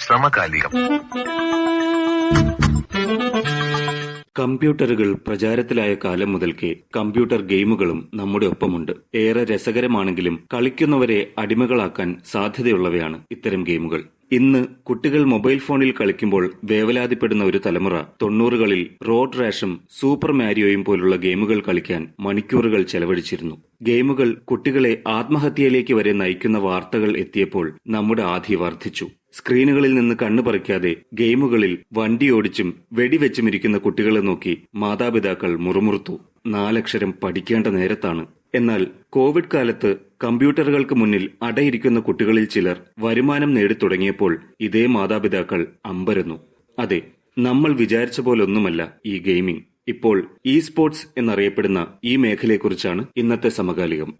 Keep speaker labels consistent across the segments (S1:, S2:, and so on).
S1: സമകാലികം
S2: കമ്പ്യൂട്ടറുകൾ പ്രചാരത്തിലായ കാലം മുതൽക്കേ കമ്പ്യൂട്ടർ ഗെയിമുകളും നമ്മുടെ ഒപ്പമുണ്ട്. ഏറെ രസകരമാണെങ്കിലും കളിക്കുന്നവരെ അടിമകളാക്കാൻ സാധ്യതയുള്ളവയാണ് ഇത്തരം ഗെയിമുകൾ. ഇന്ന് കുട്ടികൾ മൊബൈൽ ഫോണിൽ കളിക്കുമ്പോൾ വേവലാതിപ്പെടുന്ന ഒരു തലമുറ തൊണ്ണൂറുകളിൽ റോഡ് റാഷും സൂപ്പർ മാരിയോയും പോലുള്ള ഗെയിമുകൾ കളിക്കാൻ മണിക്കൂറുകൾ ചെലവഴിച്ചിരുന്നു. ഗെയിമുകൾ കുട്ടികളെ ആത്മഹത്യയിലേക്ക് വരെ നയിക്കുന്ന വാർത്തകൾ എത്തിയപ്പോൾ നമ്മുടെ ആധി വർദ്ധിച്ചു. സ്ക്രീനുകളിൽ നിന്ന് കണ്ണു പറിക്കാതെ ഗെയിമുകളിൽ വണ്ടി ഓടിച്ചും വെടിവെച്ചും ഇരിക്കുന്ന കുട്ടികളെ നോക്കി മാതാപിതാക്കൾ മുറുമുറുത്തു. നാലക്ഷരം പഠിക്കേണ്ട നേരത്താണ് എന്നാൽ കോവിഡ് കാലത്ത് കമ്പ്യൂട്ടറുകൾക്ക് മുന്നിൽ അടയിരിക്കുന്ന കുട്ടികളിൽ ചിലർ വരുമാനം നേടിത്തുടങ്ങിയപ്പോൾ ഇതേ മാതാപിതാക്കൾ അമ്പരന്നു. അതെ നമ്മൾ വിചാരിച്ച പോലൊന്നുമല്ല ഈ ഗെയിമിംഗ്. ഇപ്പോൾ ഇ സ്പോർട്സ് എന്നറിയപ്പെടുന്ന ഈ മേഖലയെക്കുറിച്ചാണ് ഇന്നത്തെ സമകാലികം.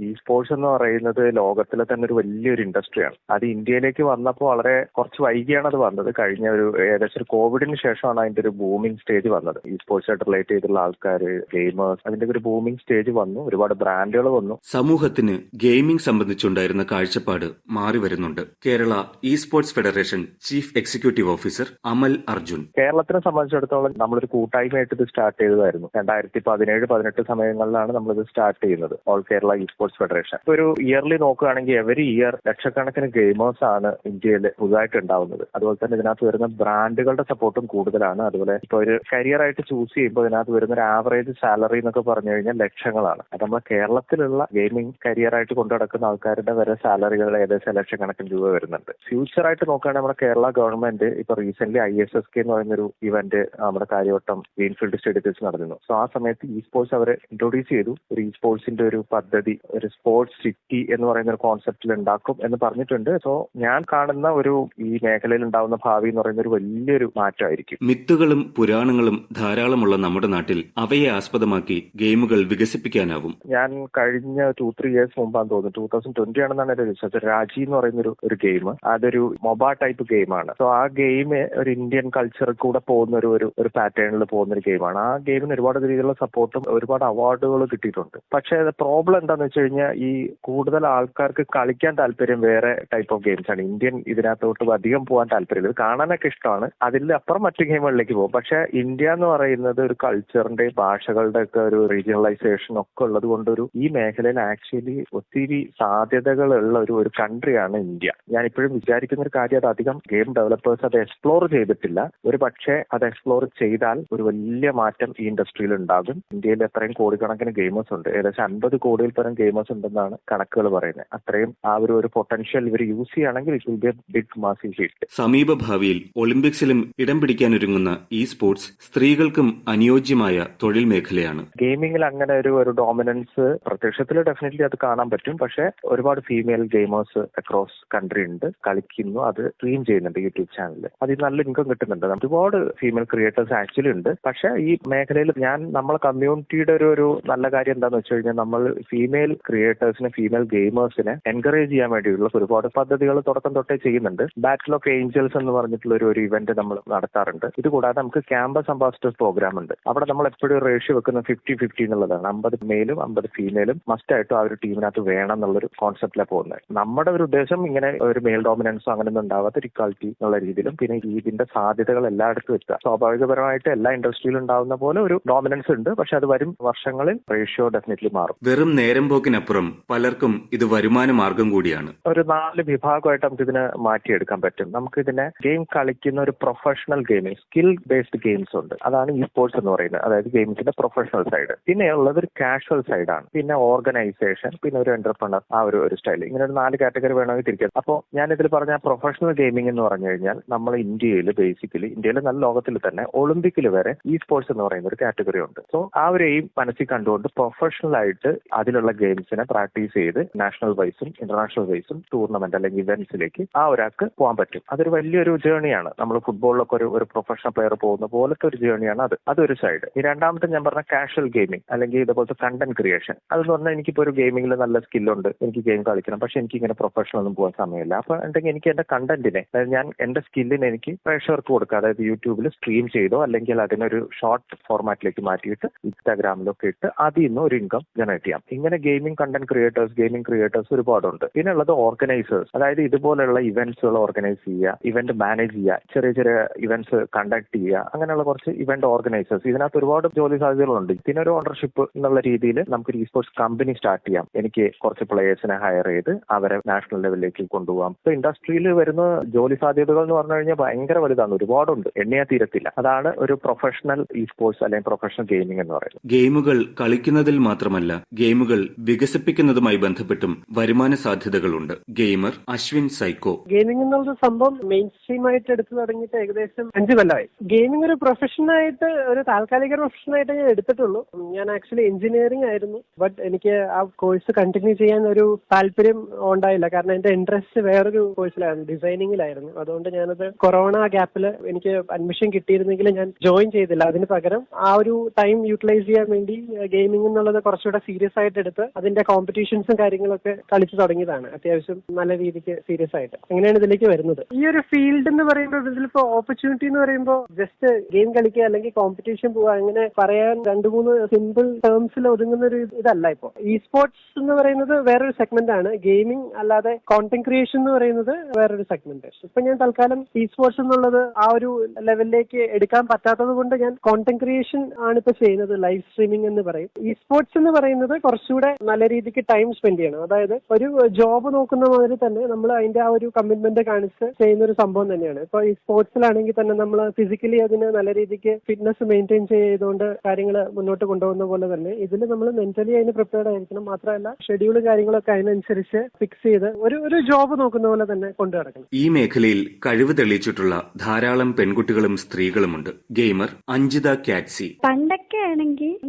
S3: ഈ സ്പോർട്സ് എന്ന് പറയുന്നത് ലോകത്തിലെ തന്നെ ഒരു വലിയൊരു ഇൻഡസ്ട്രിയാണ് അത് ഇന്ത്യയിലേക്ക് വന്നപ്പോൾ വളരെ കുറച്ച് വൈകിയാണ് അത് വന്നത്. കഴിഞ്ഞ ഒരു ഏകദേശം ഒരു കോവിഡിന് ശേഷമാണ് അതിന്റെ ഒരു ബൂമിംഗ് സ്റ്റേജ് വന്നത്. ഈ സ്പോർട്സായിട്ട് റിലേറ്റ് ചെയ്തിട്ടുള്ള ആൾക്കാർ ഗെയിമേഴ്സ് അതിന്റെ ഒരു ബൂമിംഗ് സ്റ്റേജ് വന്നു. ഒരുപാട് ബ്രാൻഡുകൾ വന്നു.
S2: സമൂഹത്തിന് ഗെയിമിംഗ് സംബന്ധിച്ചുണ്ടായിരുന്ന കാഴ്ചപ്പാട് മാറി വരുന്നുണ്ട്. Kerala E sports federation chief executive officer Amal Arjun.
S3: കേരളത്തിനെ സംബന്ധിച്ചിടത്തോളം നമ്മളൊരു കൂട്ടായ്മയായിട്ട് ഇത് സ്റ്റാർട്ട് ചെയ്തതായിരുന്നു. രണ്ടായിരത്തി പതിനേഴ് പതിനെട്ട് സമയങ്ങളിലാണ് നമ്മളിത് സ്റ്റാർട്ട് ചെയ്യുന്നത്. All Kerala E sports federation ഒരു ഇയർലി നോക്കുകയാണെങ്കിൽ എവരി ഇയർ ലക്ഷക്കണക്കിന് ഗെയിമേഴ്സ് ആണ് ഇന്ത്യയിൽ പുതുതായിട്ട് ഉണ്ടാവുന്നത്. അതുപോലെ തന്നെ ഇതിനകത്ത് വരുന്ന ബ്രാൻഡുകളുടെ സപ്പോർട്ടും കൂടുതലാണ്. അതുപോലെ ഇപ്പോൾ ഒരു കരിയർ ആയിട്ട് ചൂസ് ചെയ്യുമ്പോൾ ഇതിനകത്ത് വരുന്ന ഒരു ആവറേജ് സാലറി എന്നൊക്കെ പറഞ്ഞു കഴിഞ്ഞാൽ ലക്ഷങ്ങളാണ്. അത് നമ്മുടെ കേരളത്തിലുള്ള ഗെയിമിംഗ് കരിയർ ആയിട്ട് കൊണ്ടു നടക്കുന്ന ആൾക്കാരുടെ വരെ സാലറികൾ ഏകദേശം ലക്ഷക്കണക്കിന് രൂപ വരുന്നുണ്ട്. ഫ്യൂച്ചർ ആയിട്ട് നോക്കുകയാണെങ്കിൽ നമ്മുടെ കേരള ഗവൺമെന്റ് ഇപ്പൊ recent I S S K എന്ന് പറയുന്ന ഒരു ഇവന്റ് നമ്മുടെ കാര്യവട്ടം ഗ്രീൻഫീൽഡ് സ്റ്റേഡിയത്തിൽ നടന്നിരുന്നു സോ ആ സമയത്ത് ഇ സ്പോർട്സ് അവർ ഇൻട്രൊഡ്യൂസ് ചെയ്തു. ഒരു ഇ സ്പോർട്സിന്റെ ഒരു പദ്ധതി ഒരു സ്പോർട്സ് സിറ്റി എന്ന് പറയുന്ന ഒരു കോൺസെപ്റ്റിൽ ഉണ്ടാക്കും എന്ന് പറഞ്ഞിട്ടുണ്ട്. സോ ഞാൻ കാണുന്ന ഒരു ഈ മേഖലയിൽ ഉണ്ടാവുന്ന ഭാവി എന്ന് പറയുന്ന ഒരു വലിയൊരു മാറ്റമായിരിക്കും.
S2: മിത്തുകളും പുരാണങ്ങളും ധാരാളമുള്ള നമ്മുടെ നാട്ടിൽ അവയെ ആസ്പദമാക്കി ഗെയിമുകൾ വികസിപ്പിക്കാനാവും.
S3: ഞാൻ കഴിഞ്ഞ ടു ത്രീ ഇയേഴ്സ് മുമ്പാണ് തോന്നുന്നു. ടൂ തൗസൻഡ് ട്വന്റി ആണെന്നാണ് എന്റെ വിശ്വാസം രാജി എന്ന് പറയുന്ന ഒരു ഒരു ഗെയിം അതൊരു മൊബ ടൈപ്പ് ഗെയിമാണ് സോ ആ ഗെയിം ഒരു ഇന്ത്യൻ കൾച്ചറിൽ കൂടെ പോകുന്ന ഒരു ഒരു ഒരു പാറ്റേണിൽ പോകുന്ന ഒരു ഗെയിമാണ് ആ ഗെയിമിന് ഒരുപാട് രീതിയിലുള്ള സപ്പോർട്ടും ഒരുപാട് അവാർഡുകൾ കിട്ടിയിട്ടുണ്ട്. പക്ഷേ പ്രോബ്ലം എന്താണെന്ന് വെച്ച് കഴിഞ്ഞാൽ ഈ കൂടുതൽ ആൾക്കാർക്ക് കളിക്കാൻ താല്പര്യം വേറെ ടൈപ്പ് ഓഫ് ഗെയിംസ് ആണ്. ഇന്ത്യൻ ഇതിനകത്തോട്ട് അധികം പോകാൻ താല്പര്യം ഇത് കാണാനൊക്കെ ഇഷ്ടമാണ്. അതിൽ അപ്പുറം മറ്റു ഗെയിമുകളിലേക്ക് പോകും. പക്ഷെ ഇന്ത്യ എന്ന് പറയുന്നത് ഒരു കൾച്ചറിന്റെ ഭാഷകളുടെ ഒക്കെ ഒരു റീജിയണലൈസേഷൻ ഒക്കെ ഉള്ളത് കൊണ്ട് ഒരു ഈ മേഖലയിൽ ആക്ച്വലി ഒത്തിരി സാധ്യതകൾ ഉള്ള ഒരു ഒരു കൺട്രിയാണ് ഇന്ത്യ. ഞാൻ ഇപ്പോഴും വിചാരിക്കുന്ന ഒരു കാര്യം അത് അധികം ഗെയിം ഡെവലപ്പേഴ്സ് അത് എക്സ്പ്ലോർ ചെയ്തിട്ടില്ല. ഒരു പക്ഷേ അത് എക്സ്പ്ലോർ ചെയ്താൽ ഒരു വലിയ മാറ്റം ഈ ഇൻഡസ്ട്രിയിൽ ഉണ്ടാകും. ഇന്ത്യയിൽ എത്രയും കോടിക്കണക്കിന് ഗെയിമേഴ്സ് ഉണ്ട്. ഏകദേശം അൻപത് കോടിയിൽ പരം ഗെയിമേഴ്സ് ഉണ്ടെന്നാണ് കണക്കുകൾ പറയുന്നത്. അത്രയും ആ ഒരു ഒരു പൊട്ടൻഷ്യൽ ഇവർ യൂസ് ചെയ്യുകയാണെങ്കിൽ it will be a big massive hit
S2: സമീപ ഭാവിയിൽ ഒളിമ്പിക്സിലും ഇടം പിടിക്കാനൊരുങ്ങുന്ന ഈ സ്പോർട്സ് സ്ത്രീകൾക്കും അനുയോജ്യമായ തൊഴിൽ മേഖലയാണ്.
S3: ഗെയിമിംഗിൽ അങ്ങനെ ഒരു ഒരു ഡോമിനൻസ് പ്രത്യക്ഷത്തിൽ ഡെഫിനറ്റ്ലി അത് കാണാൻ പറ്റും. പക്ഷെ ഒരുപാട് ഫീമെയിൽ ഗെയിമേഴ്സ് അക്രോസ് കൺട്രി ഉണ്ട്. കളിക്കുന്നു അത് സ്ട്രീം ചെയ്യുന്നുണ്ട് യൂട്യൂബ് ചാനലിൽ അതിൽ നല്ല ഇൻകം കിട്ടുന്നുണ്ട്. ഒരുപാട് ഫീമെയിൽ ക്രിയേറ്റേഴ്സ് ആക്ച്വലി ഉണ്ട്. പക്ഷെ ഈ മേഖലയിൽ ഞാൻ നമ്മളെ കമ്മ്യൂണിറ്റിയുടെ ഒരു ഒരു നല്ല കാര്യം എന്താണെന്ന് വെച്ച് കഴിഞ്ഞാൽ നമ്മൾ ഫീമെയിൽ ക്രിയേറ്റേഴ്സിനെ ഫീമെയിൽ ഗെയിമേഴ്സിനെ എൻകറേജ് ചെയ്യാൻ വേണ്ടിയുള്ള ഒരുപാട് പദ്ധതികൾ തുടക്കം തൊട്ടേ ചെയ്യുന്നുണ്ട്. ബാറ്റിൽ ഓഫ് ഏഞ്ചൽസ് എന്ന് പറഞ്ഞിട്ടുള്ള ഒരു ഒരു ഇവന്റ് നമ്മൾ നടത്താറുണ്ട്. ഇത് കൂടാതെ നമുക്ക് ക്യാമ്പസ് അംബാസിഡേഴ്സ് പ്രോഗ്രാം ഉണ്ട്. അവിടെ നമ്മൾ എപ്പോഴും റേഷ്യോ വെക്കുന്ന ഫിഫ്റ്റി ഫിഫ്റ്റി എന്നുള്ളതാണ്. അമ്പത് മെയിലും അമ്പത് ഫീമെയിലും മസ്റ്റ് ആയിട്ടും ആ ഒരു ടീമിനകത്ത് വേണം എന്നുള്ളൊരു കോൺസെപ്റ്റിലാണ് പോകുന്നത്. നമ്മുടെ ഒരു ഉദ്ദേശം ഇങ്ങനെ ഒരു മെയിൽ ഡോമിനൻസോ അങ്ങനെയൊന്നും ഉണ്ടാവാത്ത ഇക്വാലിറ്റി എന്നുള്ള രീതിയിലും പിന്നെ ഇതിന്റെ സാധ്യതകൾ എല്ലായിടത്തും എത്തുക. സ്വാഭാവികപരമായിട്ട് എല്ലാ ഇൻഡസ്ട്രിയിലും ഉണ്ടാവുന്ന പോലെ ഒരു ഡോമിനൻസ് ഉണ്ട്. പക്ഷെ അത് വരും വർഷങ്ങളിൽ റേഷ്യോ ഡെഫിനറ്റ്ലി മാറും.
S2: വെറും നേരം പോക്കിനപ്പുറം പലർക്കും ഇത് വരുമാന മാർഗം കൂടിയാണ്.
S3: ഒരു നാല് വിഭാഗമായിട്ട് നമുക്ക് ഇതിനെ മാറ്റിയെടുക്കാൻ പറ്റും. നമുക്ക് ഇതിനെ ഗെയിം കളിക്കുന്ന ഒരു professional gaming skill based games ഉണ്ട്. അതാണ് ഈ സ്പോർട്സ് എന്ന് പറയുന്നത്. അതായത് ഗെയിംസിന്റെ പ്രൊഫഷണൽ സൈഡ്. പിന്നെ ഉള്ളത് ഒരു കാഷ്വൽ സൈഡാണ്. പിന്നെ ഓർഗനൈസേഷൻ പിന്നെ ഒരു എന്റർപ്രണർ ആ ഒരു ഒരു സ്റ്റൈൽ ഇങ്ങനെ ഒരു നാല് കാറ്റഗറി വേണമെങ്കിൽ തിരിക്കാം. അപ്പോൾ ഞാൻ ഇതിൽ പറഞ്ഞ പ്രൊഫഷണൽ ഗെയിമിംഗ് എന്ന് പറഞ്ഞു കഴിഞ്ഞാൽ നമ്മൾ ഇന്ത്യയിൽ ബേസിക്കലി ഇന്ത്യയിൽ നല്ല ലോകത്തിൽ തന്നെ ഒളിമ്പിക്കിൽ വരെ ഈ സ്പോർട്സ് എന്ന് പറയുന്ന ഒരു കാറ്റഗറി ഉണ്ട്. സോ ആ ഒരു എയിം മനസ്സിൽ കണ്ടുകൊണ്ട് പ്രൊഫഷണൽ ആയിട്ട് അതിലുള്ള ഗെയിംസിനെ പ്രാക്ടീസ് ചെയ്ത് നാഷണൽ വൈസും ഇന്റർനാഷണൽ വൈസും ടൂർണമെന്റ് അല്ലെങ്കിൽ ഇവന്റ്സിലേക്ക് ആ ഒരാൾക്ക് പോകാൻ പറ്റും. അതൊരു വലിയൊരു ജേണിയാണ്. നമ്മൾ ഫുട്ബോളിലൊക്കെ ഒരു ഒരു പ്രൊഫഷണൽ പ്ലെയർ പോകുന്ന പോലത്തെ ഒരു ജേണിയാണ് അത്. അതൊരു സൈഡ്. ഈ രണ്ടാമത്തെ ഞാൻ പറഞ്ഞ കാഷ്വൽ ഗെയിമിംഗ് അല്ലെങ്കിൽ ഇതുപോലത്തെ കണ്ടന്റ് ക്രിയേഷൻ. അതെന്ന് പറഞ്ഞാൽ എനിക്കിപ്പോൾ ഒരു ഗെയിമിംഗിൽ നല്ല സ്കില്ലുണ്ട്. എനിക്ക് ഗെയിം കളിക്കണം. പക്ഷെ എനിക്ക് ഇങ്ങനെ പ്രൊഫഷണൽ ഒന്നും പോകാൻ സമയമില്ല. അപ്പൊ ഉണ്ടെങ്കിൽ എനിക്ക് എന്റെ കണ്ടന്റിനെ ഞാൻ എന്റെ സ്കില്ലിനെ എനിക്ക് പ്രേക്ഷകർക്ക് കൊടുക്കുക അതായത് യൂട്യൂബിൽ സ്ട്രീം ചെയ്തോ അല്ലെങ്കിൽ അതിനൊരു ഷോർട്ട് ഫോർമാറ്റിലേക്ക് മാറ്റിയിട്ട് ഇൻസ്റ്റാഗ്രാമിലൊക്കെ ഇട്ട് അതിൽ നിന്ന് ഒരു ഇൻകം ജനറേറ്റ് ചെയ്യാം. ഇങ്ങനെ gaming gaming content creators gaming creators ഒരുപാടുണ്ട്. പിന്നെ ഉള്ളത് ഓർഗനൈസേഴ്സ് അതായത് ഇതുപോലെയുള്ള ഇവന്റ്സുകൾ ഓർഗനൈസ് ചെയ്യുക ഇവന്റ് മാനേജ് ചെയ്യുക ചെറിയ ചെറിയ ഇവന്റ്സ് കണ്ടക്ട് ചെയ്യുക അങ്ങനെയുള്ള കുറച്ച് ഇവന്റ് ഓർഗനൈസേഴ്സ് ഇതിനകത്ത് ഒരുപാട് ജോലി സാധ്യതകളുണ്ട്. പിന്നെ ഒരു ഓണർഷിപ്പ് എന്നുള്ള രീതിയിൽ നമുക്കൊരു ഈ സ്പോർട്സ് കമ്പനി സ്റ്റാർട്ട് ചെയ്യാം. എനിക്ക് കുറച്ച് പ്ലേയേഴ്സിനെ ഹയർ ചെയ്ത് അവരെ നാഷണൽ ലെവലിലേക്ക് കൊണ്ടുപോകാം. ഇപ്പൊ ഇൻഡസ്ട്രിയിൽ വരുന്ന ജോലി സാധ്യതകൾ എന്ന് പറഞ്ഞു കഴിഞ്ഞാൽ ഭയങ്കര വലുതാണ്. ഒരുപാടുണ്ട്. എണ്ണിയാ തീരത്തില്ല. അതാണ് ഒരു പ്രൊഫഷണൽ ഇ സ്പോർട്സ് അല്ലെങ്കിൽ പ്രൊഫഷണൽ ഗെയിമിംഗ് എന്ന് പറയുന്നത്.
S2: ഗെയിമുകൾ കളിക്കുന്നതിൽ മാത്രമല്ല ഗെയിമുകൾ വികസിപ്പിക്കുന്നതുമായി ബന്ധപ്പെട്ടും വരുമാന സാധ്യതകളുണ്ട്. Gamer Ashwin psycho.
S1: ഗെയിമിംഗ് എന്നുള്ള സംഭവം മെയിൻ സ്ട്രീം ആയിട്ട് എടുത്തു തുടങ്ങിയിട്ട് ഏകദേശം അഞ്ചു കൊല്ലമായി. ഗെയിമിംഗ് ഒരു പ്രൊഫഷനായിട്ട് ഒരു താൽക്കാലിക പ്രൊഫഷനായിട്ട് ഞാൻ എടുത്തിട്ടുള്ളൂ. ഞാൻ ആക്ച്വലി എഞ്ചിനീയറിംഗ് ആയിരുന്നു. ബട്ട് എനിക്ക് ആ കോഴ്സ് കണ്ടിന്യൂ ചെയ്യാൻ ഒരു താല്പര്യം ഉണ്ടായില്ല. കാരണം എന്റെ ഇൻട്രസ്റ്റ് വേറൊരു കോഴ്സിലായിരുന്നു ഡിസൈനിങ്ങിലായിരുന്നു അതുകൊണ്ട് ഞാനത് കൊറോണ ഗ്യാപ്പിൽ എനിക്ക് അഡ്മിഷൻ കിട്ടിയിരുന്നെങ്കിൽ ഞാൻ ജോയിൻ ചെയ്തില്ല. അതിന് പകരം ആ ഒരു ടൈം യൂട്ടിലൈസ് ചെയ്യാൻ വേണ്ടി ഗെയിമിംഗ് എന്നുള്ളത് കുറച്ചുകൂടെ സീരിയസ് ആയിട്ട് എടുത്ത് അതിന്റെ കോമ്പറ്റീഷൻസും കാര്യങ്ങളൊക്കെ കളിച്ചു തുടങ്ങിയതാണ്. അത്യാവശ്യം നല്ല രീതിക്ക് സീരിയസ് ആയിട്ട്. അങ്ങനെയാണ് ഇതിലേക്ക് വരുന്നത്. ഈ ഒരു ഫീൽഡ് എന്ന് പറയുമ്പോൾ ഇതിലിപ്പോ ഓപ്പർച്യൂണിറ്റി എന്ന് പറയുമ്പോൾ ജസ്റ്റ് ഗെയിം കളിക്കുക അല്ലെങ്കിൽ കോമ്പറ്റീഷൻ പോവുക അങ്ങനെ പറയാൻ രണ്ടു മൂന്ന് സിമ്പിൾ ടേംസിൽ ഒതുങ്ങുന്ന ഒരു ഇതല്ല ഇപ്പോ. ഇ സ്പോർട്സ് എന്ന് പറയുന്നത് വേറൊരു സെഗ്മെന്റ് ആണ്. ഗെയിമിംഗ് അല്ലാതെ കോണ്ടന്റ് ക്രിയേഷൻ എന്ന് പറയുന്നത് വേറൊരു സെഗ്മെന്റ് ഇപ്പൊ ഞാൻ തൽക്കാലം ഇ സ്പോർട്സ് എന്നുള്ളത് ആ ഒരു ലെവലിലേക്ക് എടുക്കാൻ പറ്റാത്തത് കൊണ്ട് ഞാൻ കോണ്ടന്റ് ക്രിയേഷൻ ആണ് ഇപ്പൊ ചെയ്യുന്നത് ലൈവ് സ്ട്രീമിംഗ് എന്ന് പറയും. ഇ സ്പോർട്സ് എന്ന് പറയുന്നത് കുറച്ചുകൂടെ നല്ല രീതിക്ക് ടൈം സ്പെൻഡ് ചെയ്യണം. അതായത് ഒരു ജോബ് നോക്കുന്ന മാതിരി തന്നെ നമ്മൾ അതിന്റെ ആ ഒരു കമ്മിറ്റ്മെന്റ് കാണിച്ച് ചെയ്യുന്ന ഒരു സംഭവം തന്നെയാണ്. ഇപ്പൊ ഈ സ്പോർട്സിലാണെങ്കിൽ തന്നെ നമ്മൾ ഫിസിക്കലി അതിന് നല്ല രീതിക്ക് ഫിറ്റ്നസ് മെയിന്റെയിൻ ചെയ്തുകൊണ്ട് കാര്യങ്ങൾ മുന്നോട്ട് കൊണ്ടുപോകുന്ന പോലെ തന്നെ ഇതിൽ നമ്മൾ മെന്റലി അതിന് പ്രിപ്പയർഡ് ആയിരിക്കണം. മാത്രമല്ല ഷെഡ്യൂൾ കാര്യങ്ങളൊക്കെ അതിനനുസരിച്ച് ഫിക്സ് ചെയ്ത് ഒരു ഒരു ജോബ് നോക്കുന്ന പോലെ തന്നെ കൊണ്ടു നടക്കണം.
S2: ഈ മേഖലയിൽ കഴിവ് തെളിയിച്ചിട്ടുള്ള ധാരാളം പെൺകുട്ടികളും സ്ത്രീകളുമുണ്ട്. ഗെയിമർ അഞ്ജിത കാറ്റ്സി
S4: പണ്ടൊക്കെ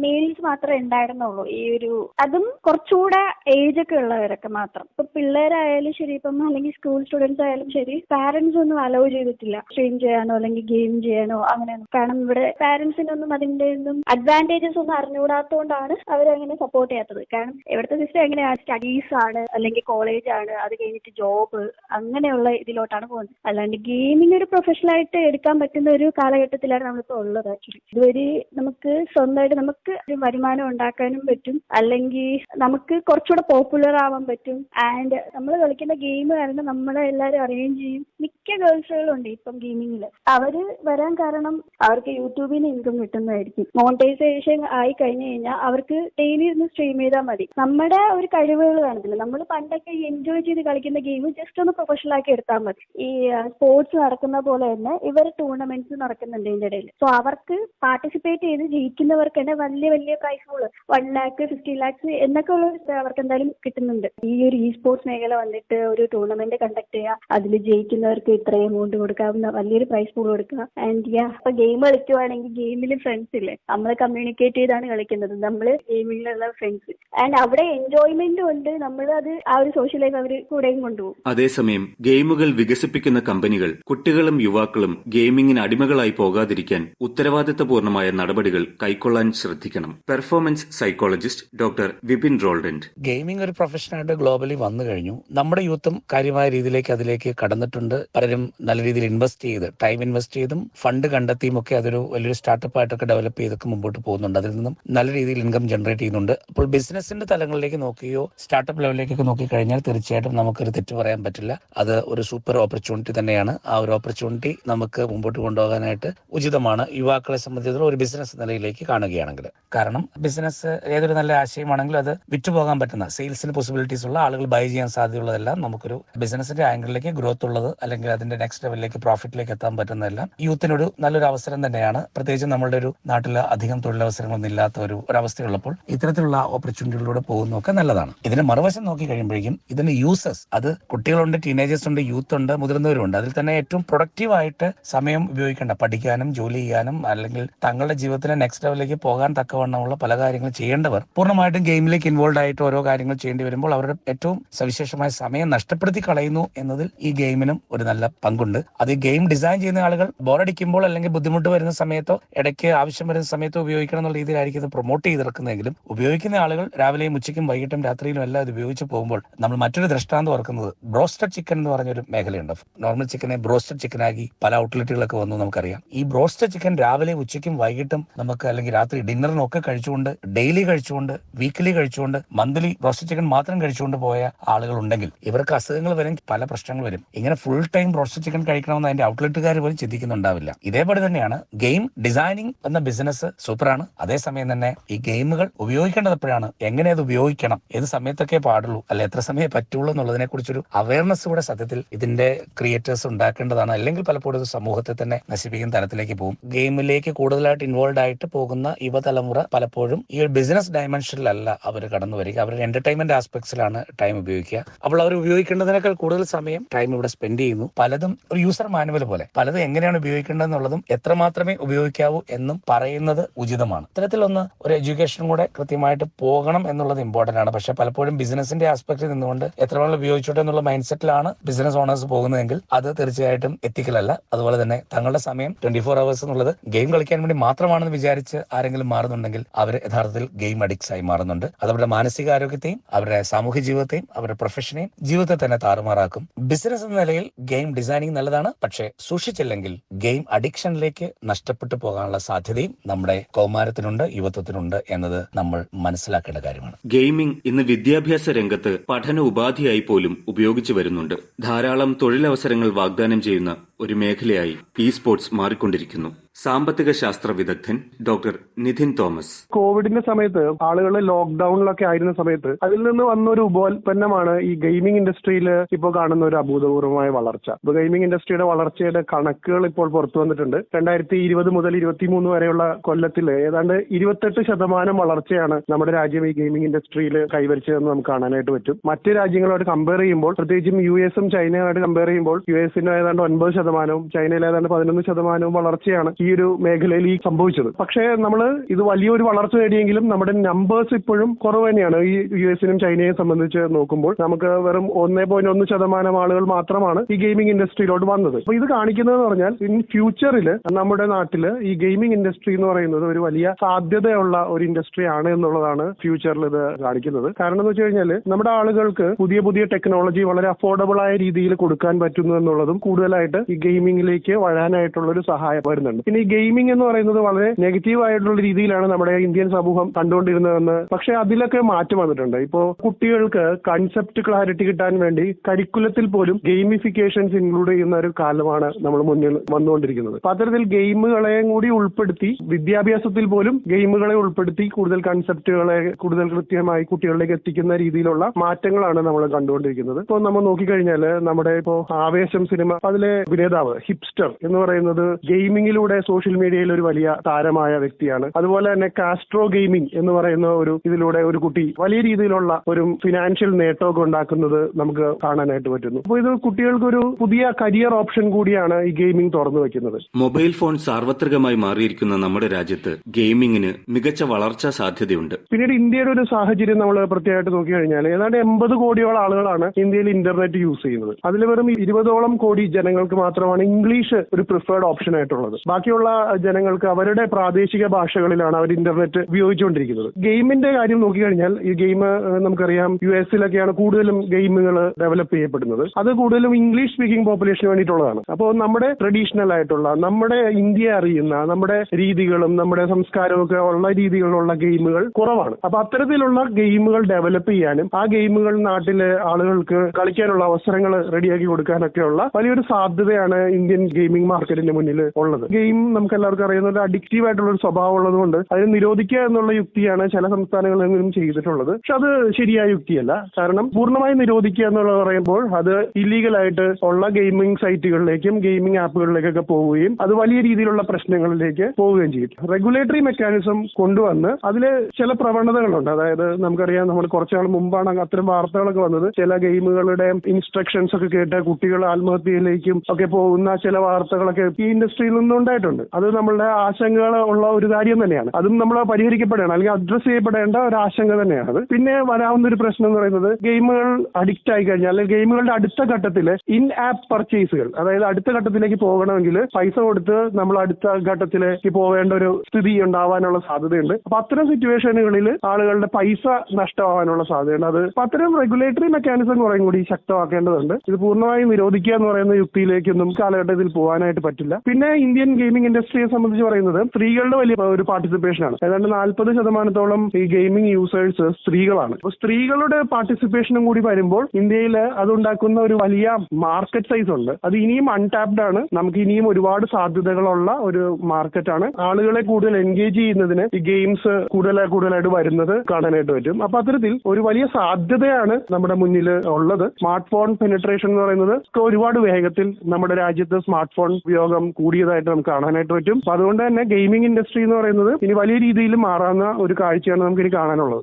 S4: മെയിൽസ് മാത്രമേ ഉണ്ടായിരുന്നുള്ളൂ. ഈ ഒരു അതും കുറച്ചുകൂടെ ഏജ് ഒക്കെ ഉള്ളവരൊക്കെ മാത്രം. ഇപ്പൊ പിള്ളേരായാലും ശരി ഇപ്പം അല്ലെങ്കിൽ സ്കൂൾ സ്റ്റുഡൻസ് ആയാലും ശരി പാരന്റ്സ് ഒന്നും അലോ ചെയ്തിട്ടില്ല. സ്ട്രീം ചെയ്യാനോ അല്ലെങ്കിൽ ഗെയിം ചെയ്യാനോ അങ്ങനെയൊന്നും. കാരണം ഇവിടെ പാരന്റ്സിനൊന്നും അതിന്റെ ഒന്നും അഡ്വാന്റേജസ് ഒന്നും അറിഞ്ഞുകൂടാത്തതുകൊണ്ടാണ് അവരങ്ങനെ സപ്പോർട്ട് ചെയ്യാത്തത്. കാരണം ഇവിടുത്തെ സിസ്റ്റം എങ്ങനെയാണ് സ്റ്റഡീസ് ആണ് അല്ലെങ്കിൽ കോളേജ് ആണ് അത് കഴിഞ്ഞിട്ട് ജോബ് അങ്ങനെയുള്ള ഇതിലോട്ടാണ് പോകുന്നത്. അല്ലാണ്ട് ഗെയിമിംഗ് ഒരു പ്രൊഫഷണലായിട്ട് എടുക്കാൻ പറ്റുന്ന ഒരു കാലഘട്ടത്തിലാണ് നമ്മളിപ്പോൾ ഉള്ളത് ആക്ച്വലി ഇതുവരെ നമുക്ക് സ്വന്തമായിട്ട് നമുക്ക് വരുമാനം ഉണ്ടാക്കാനും പറ്റും. അല്ലെങ്കിൽ നമുക്ക് കുറച്ചുകൂടെ പോപ്പുലർ ആവാൻ പറ്റും. ആൻഡ് നമ്മൾ കളിക്കുന്ന ഗെയിം കാരണം നമ്മളെ എല്ലാവരും അറേഞ്ച് ചെയ്യും. മിക്ക ഗേൾസുകളും ഉണ്ട് ഇപ്പം ഗെയിമിങ്ങിൽ അവർ വരാൻ കാരണം അവർക്ക് യൂട്യൂബിൽ ഇൻകം കിട്ടുന്നതായിരിക്കും. മോണിറ്റൈസേഷൻ ആയി കഴിഞ്ഞു കഴിഞ്ഞാൽ അവർക്ക് ഡെയിലി ഇരുന്ന് സ്ട്രീം ചെയ്താൽ മതി. നമ്മുടെ ഒരു കഴിവുകൾ കാണത്തില്ല. നമ്മൾ പണ്ടൊക്കെ എൻജോയ് ചെയ്ത് കളിക്കുന്ന ഗെയിം ജസ്റ്റ് ഒന്ന് പ്രൊഫഷണൽ ആക്കി എടുത്താൽ മതി. ഈ സ്പോർട്സ് നടക്കുന്ന പോലെ തന്നെ ഇവർ ടൂർണമെന്റ്സ് നടക്കുന്നുണ്ട് ഇതിന്റെ ഇടയിൽ സോ അവർക്ക് പാർട്ടിസിപ്പേറ്റ് ചെയ്ത് ജയിക്കുന്നവർക്ക് തന്നെ വലിയ വലിയ വലിയ പ്രൈസ് പ്രൈസുകൾ വൺ ലാക്ക് ഫിഫ്റ്റി ലാക്സ് എന്നൊക്കെ ഉള്ള അവർക്ക് എന്തായാലും കിട്ടുന്നുണ്ട്. ഈ ഒരു ഇ സ്പോർട്സ് മേഖല വന്നിട്ട് ഒരു ടൂർണമെന്റ് കണ്ടക്ട് ചെയ്യുക അതിൽ ജയിക്കുന്നവർക്ക് ഇത്രയും എമൗണ്ട് കൊടുക്കാവുന്ന വലിയൊരു പ്രൈസ് പൂൾ കൊടുക്കുക. ആൻഡ് യാ ഇപ്പൊ ഗെയിം കളിക്കുവാണെങ്കിൽ ഗെയിമിൽ ഫ്രണ്ട്സ് ഇല്ലേ? നമ്മൾ കമ്മ്യൂണിക്കേറ്റ് ചെയ്താണ് കളിക്കുന്നത്. നമ്മൾ ഗെയിമിലുള്ള ഫ്രണ്ട്സ് ആൻഡ് അവിടെ എൻജോയ്മെന്റും ഉണ്ട്. നമ്മൾ അത് ആ ഒരു സോഷ്യൽ ലൈഫ് അവർ കൂടെയും കൊണ്ടുപോകും.
S2: അതേസമയം ഗെയിമുകൾ വികസിപ്പിക്കുന്ന കമ്പനികൾ കുട്ടികളും യുവാക്കളും ഗെയിമിങ്ങിന് അടിമകളായി പോകാതിരിക്കാൻ ഉത്തരവാദിത്തപൂർണമായ നടപടികൾ കൈക്കൊള്ളാൻ ശ്രദ്ധിക്കണം പെർഫോമൻസ് സൈക്കോളജിസ്റ്റ് ഡോക്ടർ വിപിൻ റോൾഡന്റ്.
S5: ഗെയിമിംഗ് ഒരു പ്രൊഫഷനായിട്ട് ഗ്ലോബലി വന്നു കഴിഞ്ഞു. നമ്മുടെ യൂത്തും കാര്യമായ രീതിയിലേക്ക് അതിലേക്ക് കടന്നിട്ടുണ്ട്. പലരും നല്ല രീതിയിൽ ഇൻവെസ്റ്റ് ചെയ്ത് ടൈം ഇൻവെസ്റ്റ് ചെയ്തും ഫണ്ട് കണ്ടെത്തിയും ഒക്കെ അതൊരു വലിയൊരു സ്റ്റാർട്ടപ്പ് ആയിട്ടൊക്കെ ഡെവലപ്പ് ചെയ്തൊക്കെ മുമ്പോട്ട് പോകുന്നുണ്ട്. അതിൽ നിന്നും നല്ല രീതിയിൽ ഇൻകം ജനറേറ്റ് ചെയ്യുന്നുണ്ട്. അപ്പോൾ ബിസിനസിന്റെ തലങ്ങളിലേക്ക് നോക്കിയോ സ്റ്റാർട്ടപ്പ് ലെവലിലേക്കൊക്കെ നോക്കിക്കഴിഞ്ഞാൽ തീർച്ചയായിട്ടും നമുക്കൊരു തെറ്റ് പറയാൻ പറ്റില്ല. അത് ഒരു സൂപ്പർ ഓപ്പർച്യൂണിറ്റി തന്നെയാണ്. ആ ഒരു ഓപ്പർച്യൂണിറ്റി നമുക്ക് മുമ്പോട്ട് കൊണ്ടുപോകാനായിട്ട് ഉചിതമാണ്. യുവാക്കളെ സംബന്ധിച്ചിടത്തോളം ഒരു ബിസിനസ് നിലയിലേക്ക് കാണുകയാണെങ്കിൽ. കാരണം ബിസിനസ് ഏതൊരു നല്ല ആശയമാണെങ്കിലും അത് വിറ്റുപോകാൻ പറ്റുന്ന സെയിൽസിന് പോസിബിലിറ്റീസ് ഉള്ള ആളുകൾ ബൈ ചെയ്യാൻ സാധ്യതയുള്ളതെല്ലാം നമുക്കൊരു ബിസിനസിന്റെ ആംഗിളിലേക്ക് ഗ്രോത്ത് ഉള്ളത് അല്ലെങ്കിൽ അതിന്റെ നെക്സ്റ്റ് ലെവലിലേക്ക് പ്രോഫിറ്റിലേക്ക് എത്താൻ പറ്റുന്നതെല്ലാം യൂത്തിനൊരു നല്ലൊരു അവസരം തന്നെയാണ്. പ്രത്യേകിച്ച് നമ്മളുടെ ഒരു നാട്ടിൽ അധികം തൊഴിലവസരങ്ങളൊന്നും ഇല്ലാത്ത ഒരു ഒരവസ്ഥയുള്ളപ്പോൾ ഇത്തരത്തിലുള്ള ഓപ്പർച്യൂണിറ്റികളിലൂടെ പോകുന്നതൊക്കെ നല്ലതാണ്. ഇതിന്റെ മറുവശം നോക്കി കഴിയുമ്പോഴേക്കും ഇതിന്റെ യൂസസ് അത് കുട്ടികളുണ്ട് ടീനേജേഴ്സ് ഉണ്ട് യൂത്ത് ഉണ്ട് മുതിർന്നവരുണ്ട് അതിൽ തന്നെ ഏറ്റവും പ്രൊഡക്റ്റീവ് ആയിട്ട് സമയം ഉപയോഗിക്കേണ്ട പഠിക്കാനും ജോലി ചെയ്യാനും അല്ലെങ്കിൽ തങ്ങളുടെ ജീവിതത്തിലെ നെക്സ്റ്റ് ലെവലിലേക്ക് പോകാൻ തക്കവണ്ണമുള്ള പല കാര്യങ്ങൾ ചെയ്യേണ്ടവർ പൂർണമായിട്ടും ഗെയിമിലേക്ക് ഇൻവോൾവ് ആയിട്ട് ഓരോ കാര്യങ്ങൾ ചെയ്യേണ്ടി വരുമ്പോൾ അവരുടെ ഏറ്റവും സവിശേഷമായ സമയം നഷ്ടപ്പെടുത്തി കളയുന്നു എന്നതിൽ ഈ ഗെയിമിനും ഒരു നല്ല പങ്കുണ്ട്. അത് ഗെയിം ഡിസൈൻ ചെയ്യുന്ന ആളുകൾ ബോറടിക്കുമ്പോൾ അല്ലെങ്കിൽ ബുദ്ധിമുട്ട് വരുന്ന സമയത്തോ ഇടയ്ക്ക് ആവശ്യം വരുന്ന സമയത്തോ ഉപയോഗിക്കണം എന്നുള്ള രീതിയിലായിരിക്കും ഇത് പ്രൊമോട്ട് ചെയ്തിറക്കുന്നതെങ്കിലും ഉപയോഗിക്കുന്ന ആളുകൾ രാവിലെയും ഉച്ചയ്ക്കും വൈകിട്ടും രാത്രിയിലും എല്ലാം ഇത് ഉപയോഗിച്ച് പോകുമ്പോൾ നമ്മൾ മറ്റൊരു ദൃഷ്ടാന്തം ഓർക്കുന്നത് ബ്രോസ്റ്റഡ് ചിക്കൻ എന്ന് പറഞ്ഞൊരു മേഖലയുണ്ട്. നോർമൽ ചിക്കനെ ബ്രോസ്റ്റഡ് ചിക്കനാക്കി പല ഔട്ട്ലെറ്റുകളൊക്കെ വന്നു നമുക്കറിയാം. ഈ ബ്രോസ്റ്റഡ് ചിക്കൻ രാവിലെ ഉച്ചയ്ക്കും വൈകിട്ടും നമുക്ക് അല്ലെങ്കിൽ രാത്രി ഒക്കെ കഴിച്ചുകൊണ്ട് ഡെയിലി കഴിച്ചുകൊണ്ട് വീക്കിലി കഴിച്ചുകൊണ്ട് മന്ത്ലി റോസ്റ്റഡ് ചിക്കൻ മാത്രം കഴിച്ചുകൊണ്ട് പോയ ആളുകൾ ഉണ്ടെങ്കിൽ ഇവർക്ക് അസുഖങ്ങൾ വരും പല പ്രശ്നങ്ങൾ വരും. ഇങ്ങനെ ഫുൾ ടൈം റോസ്റ്റഡ് ചിക്കൻ കഴിക്കണമെന്ന് അതിന്റെ ഔട്ട്ലെറ്റുകാർ പോലും ചിന്തിക്കുന്നുണ്ടാവില്ല. ഇതേപോലെ തന്നെയാണ് ഗെയിം ഡിസൈനിങ് എന്ന ബിസിനസ് സൂപ്പറാണ്. അതേസമയം തന്നെ ഈ ഗെയിമുകൾ ഉപയോഗിക്കേണ്ടത് എപ്പോഴാണ്? എങ്ങനെ അത് ഉപയോഗിക്കണം? ഏത് സമയത്തൊക്കെ പാടുള്ളൂ? അല്ലെ എത്ര സമയം പറ്റുള്ളൂ എന്നുള്ളതിനെ കുറിച്ചൊരു അവയർനെസ് കൂടെ സത്യത്തിൽ ഇതിന്റെ ക്രിയേറ്റേഴ്സ് ഉണ്ടാക്കേണ്ടതാണ്. അല്ലെങ്കിൽ പലപ്പോഴും സമൂഹത്തെ തന്നെ നശിപ്പിക്കുന്ന തരത്തിലേക്ക് പോകും. ഗെയിമിലേക്ക് കൂടുതലായിട്ട് ഇൻവോൾവ് ആയിട്ട് പോകുന്ന യുവതലമുറ പലപ്പോഴും ഈ ബിസിനസ് ഡയമെൻഷനിലല്ല അവർ കടന്നു വരിക. അവർ എന്റർടൈൻമെന്റ് ആസ്പെക്ട്സിലാണ് ടൈം ഉപയോഗിക്കുക. അപ്പോൾ അവർ ഉപയോഗിക്കേണ്ടതിനേക്കാൾ കൂടുതൽ സമയം ടൈം ഇവിടെ സ്പെൻഡ് ചെയ്യുന്നു. പലതും ഒരു യൂസർ മാനുവൽ പോലെ. പലതും എങ്ങനെയാണ് ഉപയോഗിക്കേണ്ടതെന്നുള്ളതും എത്ര മാത്രമേ ഉപയോഗിക്കാവൂ എന്നും പറയുന്നത് ഉചിതമാണ്. ഇത്തരത്തിലൊന്ന് ഒരു എഡ്യൂക്കേഷൻ കൂടെ കൃത്യമായിട്ട് പോകണം എന്നുള്ളത് ഇമ്പോർട്ടന്റ് ആണ്. പക്ഷെ പലപ്പോഴും ബിസിനസിന്റെ ആസ്പെക്ട് നിന്നുകൊണ്ട് എത്ര വേണം ഉപയോഗിച്ചോട്ടെ എന്നുള്ള മൈൻഡ് സെറ്റിലാണ് ബിസിനസ് ഓണേഴ്സ് പോകുന്നതെങ്കിൽ അത് തീർച്ചയായിട്ടും എത്തിക്കലല്ല അതുപോലെ തന്നെ തങ്ങളുടെ സമയം ട്വന്റി ഫോർ അവേഴ്സ് എന്നുള്ളത് ഗെയിം കളിക്കാൻ വേണ്ടി മാത്രമാണെന്ന് വിചാരിച്ച് ആരെങ്കിലും മാറുന്നുണ്ടെങ്കിൽ അവർ യഥാർത്ഥത്തിൽ ഗെയിം അഡിക്ട്സ് ആയി മാറുന്നുണ്ട്. അത് അവരുടെ മാനസികാരോഗ്യത്തെയും അവരുടെ സാമൂഹ്യ ജീവിതത്തെയും അവരുടെ പ്രൊഫഷനെയും ജീവിതത്തെ തന്നെ താറുമാറാക്കും. ബിസിനസ് എന്ന നിലയിൽ ഗെയിം ഡിസൈനിങ് നല്ലതാണ്. പക്ഷേ സൂക്ഷിച്ചില്ലെങ്കിൽ ഗെയിം അഡിക്ഷനിലേക്ക് നഷ്ടപ്പെട്ടു പോകാനുള്ള സാധ്യതയും നമ്മുടെ കൗമാരത്തിനുണ്ട് യുവത്വത്തിനുണ്ട് എന്നത് നമ്മൾ മനസ്സിലാക്കേണ്ട കാര്യമാണ്.
S2: ഗെയിമിംഗ് ഇന്ന് വിദ്യാഭ്യാസ രംഗത്ത് പഠന ഉപാധിയായി പോലും ഉപയോഗിച്ചു വരുന്നുണ്ട്. ധാരാളം തൊഴിലവസരങ്ങൾ വാഗ്ദാനം ചെയ്യുന്ന ഒരു മേഖലയായി ഇ സ്പോർട്സ് മാറിക്കൊണ്ടിരിക്കുന്നു. സാമ്പത്തിക ശാസ്ത്ര വിദഗ്ധൻ ഡോക്ടർ നിധിൻ തോമസ്.
S6: കോവിഡിന്റെ സമയത്ത് ആളുകൾ ലോക്ക്ഡൌണിലൊക്കെ ആയിരുന്ന സമയത്ത് അതിൽ നിന്ന് വന്ന ഒരു ഉപോൽപ്പന്നമാണ് ഈ ഗെയിമിംഗ് ഇൻഡസ്ട്രിയിൽ ഇപ്പോൾ കാണുന്ന ഒരു അഭൂതപൂർവമായ വളർച്ച. ഇപ്പൊ ഗെയിമിംഗ് ഇൻഡസ്ട്രിയുടെ വളർച്ചയുടെ കണക്കുകൾ ഇപ്പോൾ പുറത്തു വന്നിട്ടുണ്ട്. രണ്ടായിരത്തി ഇരുപത് മുതൽ ഇരുപത്തിമൂന്ന് വരെയുള്ള കൊല്ലത്തിൽ ഏതാണ്ട് ഇരുപത്തെട്ട് ശതമാനം വളർച്ചയാണ് നമ്മുടെ രാജ്യം ഈ ഗെയിമിംഗ് ഇൻഡസ്ട്രിയിൽ കൈവരിച്ചതെന്ന് നമുക്ക് കാണാനായിട്ട് പറ്റും. മറ്റ് രാജ്യങ്ങളോട് കമ്പയർ ചെയ്യുമ്പോൾ പ്രത്യേകിച്ചും യു എസും ചൈനയുമായിട്ട് കമ്പയർ ചെയ്യുമ്പോൾ യു എസിന് ഏതാണ്ട് ഒൻപത് ശതമാനവും ചൈനയിൽ ഏതാണ്ട് പതിനൊന്ന് ശതമാനവും വളർച്ചയാണ് ഈ ഒരു മേഖലയിൽ ഈ സംഭവിച്ചത്. പക്ഷേ നമ്മൾ ഇത് വലിയൊരു വളർച്ച നേടിയെങ്കിലും നമ്മുടെ നമ്പേഴ്സ് ഇപ്പോഴും കുറവ് തന്നെയാണ്. ഈ യു എസിനും ചൈനയെ സംബന്ധിച്ച് നോക്കുമ്പോൾ നമുക്ക് വെറും ഒന്നേ പോയിന്റ് ഒന്ന് ശതമാനം ആളുകൾ മാത്രമാണ് ഈ ഗെയിമിംഗ് ഇൻഡസ്ട്രിയിലോട്ട് വന്നത്. അപ്പൊ ഇത് കാണിക്കുന്നതെന്ന് പറഞ്ഞാൽ ഇൻ ഫ്യൂച്ചറിൽ നമ്മുടെ നാട്ടിൽ ഈ ഗെയിമിംഗ് ഇൻഡസ്ട്രി എന്ന് പറയുന്നത് ഒരു വലിയ സാധ്യതയുള്ള ഒരു ഇൻഡസ്ട്രി ആണ് എന്നുള്ളതാണ് ഫ്യൂച്ചറിൽ ഇത് കാണിക്കുന്നത്. കാരണം എന്ന് വെച്ച് കഴിഞ്ഞാൽ നമ്മുടെ ആളുകൾക്ക് പുതിയ പുതിയ ടെക്നോളജി വളരെ അഫോർഡബിൾ ആയ രീതിയിൽ കൊടുക്കാൻ പറ്റുന്നു എന്നുള്ളതും കൂടുതലായിട്ട് ഈ ഗെയിമിംഗിലേക്ക് വരാനായിട്ടുള്ള ഒരു സഹായം വരുന്നുണ്ട്. പിന്നെ ഈ ഗെയിമിംഗ് എന്ന് പറയുന്നത് വളരെ നെഗറ്റീവ് ആയിട്ടുള്ള രീതിയിലാണ് നമ്മുടെ ഇന്ത്യൻ സമൂഹം കണ്ടുകൊണ്ടിരുന്നതെന്ന്. പക്ഷെ അതിലൊക്കെ മാറ്റം വന്നിട്ടുണ്ട്. ഇപ്പോ കുട്ടികൾക്ക് കൺസെപ്റ്റ് ക്ലാരിറ്റി കിട്ടാൻ വേണ്ടി കരിക്കുലത്തിൽ പോലും ഗെയിമിഫിക്കേഷൻസ് ഇൻക്ലൂഡ് ചെയ്യുന്ന ഒരു കാലമാണ് നമ്മൾ മുന്നിൽ വന്നുകൊണ്ടിരിക്കുന്നത്. അപ്പൊ അത്തരത്തിൽ ഗെയിമുകളെയും കൂടി ഉൾപ്പെടുത്തി വിദ്യാഭ്യാസത്തിൽ പോലും ഗെയിമുകളെ ഉൾപ്പെടുത്തി കൂടുതൽ കൺസെപ്റ്റുകളെ കൂടുതൽ കൃത്യമായി കുട്ടികളിലേക്ക് എത്തിക്കുന്ന രീതിയിലുള്ള മാറ്റങ്ങളാണ് നമ്മൾ കണ്ടുകൊണ്ടിരിക്കുന്നത്. ഇപ്പോൾ നമ്മൾ നോക്കിക്കഴിഞ്ഞാൽ നമ്മുടെ ഇപ്പോ ആവേശം സിനിമ അതിലെ അഭിനേതാവ് ഹിപ്സ്റ്റർ എന്ന് പറയുന്നത് ഗെയിമിങ്ങിലൂടെ സോഷ്യൽ മീഡിയയിൽ ഒരു വലിയ താരമായ വ്യക്തിയാണ്. അതുപോലെ തന്നെ കാസ്ട്രോ ഗെയിമിംഗ് എന്ന് പറയുന്ന ഒരു ഇതിലൂടെ ഒരു കുട്ടി വലിയ രീതിയിലുള്ള ഒരു ഫിനാൻഷ്യൽ നേട്ടമൊക്കെ ഉണ്ടാക്കുന്നത് നമുക്ക് കാണാനായിട്ട് പറ്റുന്നു. അപ്പോൾ ഇത് കുട്ടികൾക്കൊരു പുതിയ കരിയർ ഓപ്ഷൻ കൂടിയാണ് ഈ ഗെയിമിംഗ് തുറന്നു വെക്കുന്നത്.
S2: മൊബൈൽ ഫോൺ സാർവത്രികമായി മാറിയിരിക്കുന്ന നമ്മുടെ രാജ്യത്ത് ഗെയിമിംഗിന് മികച്ച വളർച്ചാ സാധ്യതയുണ്ട്.
S6: പിന്നീട് ഇന്ത്യയുടെ ഒരു സാഹചര്യം നമ്മൾ പ്രത്യേകമായിട്ട് നോക്കിക്കഴിഞ്ഞാൽ ഏതാണ്ട് എൺപത് കോടിയോളം ആളുകളാണ് ഇന്ത്യയിൽ ഇന്റർനെറ്റ് യൂസ് ചെയ്യുന്നത്. അതിൽ വെറും ഇരുപതോളം കോടി ജനങ്ങൾക്ക് മാത്രമാണ് ഇംഗ്ലീഷ് ഒരു പ്രിഫേർഡ് ഓപ്ഷൻ ആയിട്ടുള്ളത്. ബാക്കിയുള്ള ജനങ്ങൾക്ക് അവരുടെ പ്രാദേശിക ഭാഷകളിലാണ് അവർ ഇന്റർനെറ്റ് ഉപയോഗിച്ചുകൊണ്ടിരിക്കുന്നത്. ഗെയിമിന്റെ കാര്യം നോക്കിക്കഴിഞ്ഞാൽ ഈ ഗെയിം നമുക്കറിയാം യു എസിലൊക്കെയാണ് കൂടുതലും ഗെയിമുകൾ ഡെവലപ്പ് ചെയ്യപ്പെടുന്നത്. അത് കൂടുതലും ഇംഗ്ലീഷ് സ്പീക്കിംഗ് പോപ്പുലേഷന് വേണ്ടിയിട്ടുള്ളതാണ്. അപ്പോൾ നമ്മുടെ ട്രഡീഷണൽ ആയിട്ടുള്ള നമ്മുടെ ഇന്ത്യ അറിയുന്ന നമ്മുടെ രീതികളും നമ്മുടെ സംസ്കാരവും ഒക്കെ ഉള്ള രീതിയിലുള്ള ഗെയിമുകൾ കുറവാണ്. അപ്പൊ അത്തരത്തിലുള്ള ഗെയിമുകൾ ഡെവലപ്പ് ചെയ്യാനും ആ ഗെയിമുകൾ നാട്ടിലെ ആളുകൾക്ക് കളിക്കാനുള്ള അവസരങ്ങൾ റെഡിയാക്കി കൊടുക്കാനൊക്കെയുള്ള വലിയൊരു സാധ്യതയാണ് ഇന്ത്യൻ ഗെയിമിംഗ് മാർക്കറ്റിന്റെ മുന്നിൽ ഉള്ളത്. ഗെയിം നമുക്ക് എല്ലാവർക്കും അറിയുന്ന ഒരു അഡിക്റ്റീവ് ആയിട്ടുള്ള ഒരു സ്വഭാവം ഉള്ളതുകൊണ്ട് അതിനെ നിരോധിക്കുക എന്നുള്ള യുക്തിയാണ് ചില സംസ്ഥാനങ്ങളിലെങ്കിലും ചെയ്തിട്ടുള്ളത്. പക്ഷെ അത് ശരിയായ യുക്തിയല്ല. കാരണം പൂർണമായി നിരോധിക്കുക എന്നുള്ളത് പറയുമ്പോൾ അത് ഇല്ലീഗലായിട്ട് ഉള്ള ഗെയിമിംഗ് സൈറ്റുകളിലേക്കും ഗെയിമിംഗ് ആപ്പുകളിലേക്കൊക്കെ പോവുകയും അത് വലിയ രീതിയിലുള്ള പ്രശ്നങ്ങളിലേക്ക് പോവുകയും ചെയ്യും. റെഗുലേറ്ററി മെക്കാനിസം കൊണ്ടുവന്ന് അതിൽ ചില പ്രവണതകളുണ്ട്. അതായത് നമുക്കറിയാം നമ്മൾ കുറച്ചുനാൾ മുമ്പാണ് അത്തരം വാർത്തകളൊക്കെ വന്നത്. ചില ഗെയിമുകളുടെ ഇൻസ്ട്രക്ഷൻസ് ഒക്കെ കേട്ട് കുട്ടികൾ ആത്മഹത്യയിലേക്കും ഒക്കെ പോകുന്ന ചില വാർത്തകളൊക്കെ ഈ ഇൻഡസ്ട്രിയിൽ നിന്നുണ്ടായിട്ടുണ്ട്. അത് നമ്മളുടെ ആശങ്കകൾ ഉള്ള ഒരു കാര്യം തന്നെയാണ്. അതും നമ്മൾ പരിഹരിക്കപ്പെടണം അല്ലെങ്കിൽ അഡ്രസ് ചെയ്യപ്പെടേണ്ട ഒരു ആശങ്ക തന്നെയാണ് അത്. പിന്നെ വരാവുന്ന ഒരു പ്രശ്നം എന്ന് പറയുന്നത് ഗെയിമുകൾ അഡിക്റ്റ് ആയി കഴിഞ്ഞാൽ അല്ലെങ്കിൽ ഗെയിമുകളുടെ അടുത്ത ഘട്ടത്തിൽ ഇൻ ആപ്പ് പർച്ചേസുകൾ അതായത് അടുത്ത ഘട്ടത്തിലേക്ക് പോകണമെങ്കിൽ പൈസ കൊടുത്ത് നമ്മൾ അടുത്ത ഘട്ടത്തിലേക്ക് പോകേണ്ട ഒരു സ്ഥിതി ഉണ്ടാവാനുള്ള സാധ്യതയുണ്ട്. അപ്പൊ അത്തരം സിറ്റുവേഷനുകളിൽ ആളുകളുടെ പൈസ നഷ്ടമാവാനുള്ള സാധ്യതയുണ്ട്. അത് അത്തരം റെഗുലേറ്ററി മെക്കാനിസം കുറേ കൂടി ശക്തമാക്കേണ്ടതുണ്ട്. ഇത് പൂർണമായും നിരോധിക്കുക എന്ന് പറയുന്ന യുക്തിയിലേക്കൊന്നും കാലഘട്ടത്തിൽ പോകാനായിട്ട് പറ്റില്ല. പിന്നെ ഇന്ത്യൻ ഗെയിമിംഗ് ഗെയിമിംഗ് ഇൻഡസ്ട്രിയെ സംബന്ധിച്ച് പറയുന്നത് സ്ത്രീകളുടെ വലിയ ഒരു പാർട്ടിസിപ്പേഷൻ ആണ്. ഏതാണ്ട് നാൽപ്പത് ശതമാനത്തോളം ഈ ഗെയിമിംഗ് യൂസേഴ്സ് സ്ത്രീകളാണ്. അപ്പൊ സ്ത്രീകളുടെ പാർട്ടിസിപ്പേഷനും കൂടി വരുമ്പോൾ ഇന്ത്യയിൽ അതുണ്ടാക്കുന്ന ഒരു വലിയ മാർക്കറ്റ് സൈസ് ഉണ്ട്. അത് ഇനിയും അൺടാപ്ഡ് ആണ്. നമുക്ക് ഇനിയും ഒരുപാട് സാധ്യതകളുള്ള ഒരു മാർക്കറ്റ് ആണ്. ആളുകളെ കൂടുതൽ എൻഗേജ് ചെയ്യുന്നതിന് ഈ ഗെയിംസ് കൂടുതലായി കൂടുതലായിട്ട് വരുന്നത് കാണാനായിട്ട് പറ്റും. അപ്പൊ അത്തരത്തിൽ ഒരു വലിയ സാധ്യതയാണ് നമ്മുടെ മുന്നിൽ ഉള്ളത്. സ്മാർട്ട് ഫോൺ പെനിട്രേഷൻ എന്ന് പറയുന്നത് ഒരുപാട് വേഗത്തിൽ നമ്മുടെ രാജ്യത്ത് സ്മാർട്ട് ഫോൺ ഉപയോഗം കൂടിയതായിട്ട് നമുക്ക് കാണാനായിട്ട് പറ്റും. അപ്പൊ അതുകൊണ്ട് തന്നെ ഗെയിമിംഗ് ഇൻഡസ്ട്രി എന്ന് പറയുന്നത് ഇനി വലിയ രീതിയിൽ മാറാവുന്ന ഒരു കാഴ്ചയാണ് നമുക്ക് ഇനി കാണാനുള്ളത്.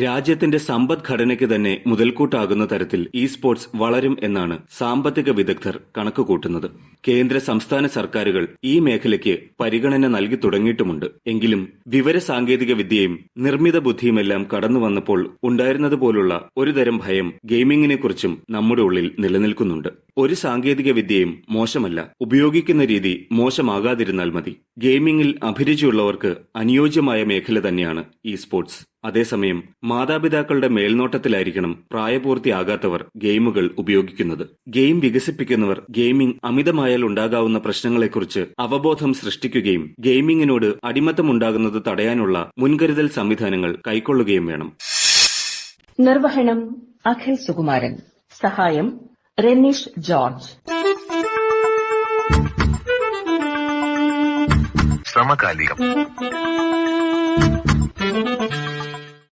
S2: രാജ്യത്തിന്റെ സമ്പദ്ഘടനയ്ക്ക് തന്നെ മുതൽക്കൂട്ടാകുന്ന തരത്തിൽ ഇ സ്പോർട്സ് വളരും എന്നാണ് സാമ്പത്തിക വിദഗ്ധർ കണക്കുകൂട്ടുന്നത്. കേന്ദ്ര സംസ്ഥാന സർക്കാരുകൾ ഈ മേഖലയ്ക്ക് പരിഗണന നൽകി തുടങ്ങിയിട്ടുമുണ്ട്. എങ്കിലും വിവര സാങ്കേതിക വിദ്യയും നിർമ്മിത ബുദ്ധിയുമെല്ലാം കടന്നു വന്നപ്പോൾ ഉണ്ടായിരുന്നതുപോലുള്ള ഒരുതരം ഭയം ഗെയിമിംഗിനെക്കുറിച്ചും നമ്മുടെ ഉള്ളിൽ നിലനിൽക്കുന്നുണ്ട്. ഒരു സാങ്കേതിക വിദ്യയും മോശമല്ല. ഉപയോഗിക്കുന്ന രീതി മോശമാകാതിരുന്നാൽ മതി. ഗെയിമിംഗിൽ അഭിരുചിയുള്ളവർക്ക് അനുയോജ്യമായ മേഖല തന്നെയാണ് ഇ സ്പോർട്സ് അതേസമയം മാതാപിതാക്കളുടെ മേൽനോട്ടത്തിലായിരിക്കണം പ്രായപൂർത്തിയാകാത്തവർ ഗെയിമുകൾ ഉപയോഗിക്കുന്നത്. ഗെയിം വികസിപ്പിക്കുന്നവർ ഗെയിമിംഗ് അമിതമായാൽ ഉണ്ടാകാവുന്ന പ്രശ്നങ്ങളെക്കുറിച്ച് അവബോധം സൃഷ്ടിക്കുകയും ഗെയിമിംഗിനോട് അടിമത്തമുണ്ടാകുന്നത് തടയാനുള്ള മുൻകരുതൽ സംവിധാനങ്ങൾ കൈക്കൊള്ളുകയും വേണം.
S7: നിർവഹണം അഖിൽ സുകുമാരൻ. സഹായം റെനീഷ് ജോർജ്.
S8: സമകാലികം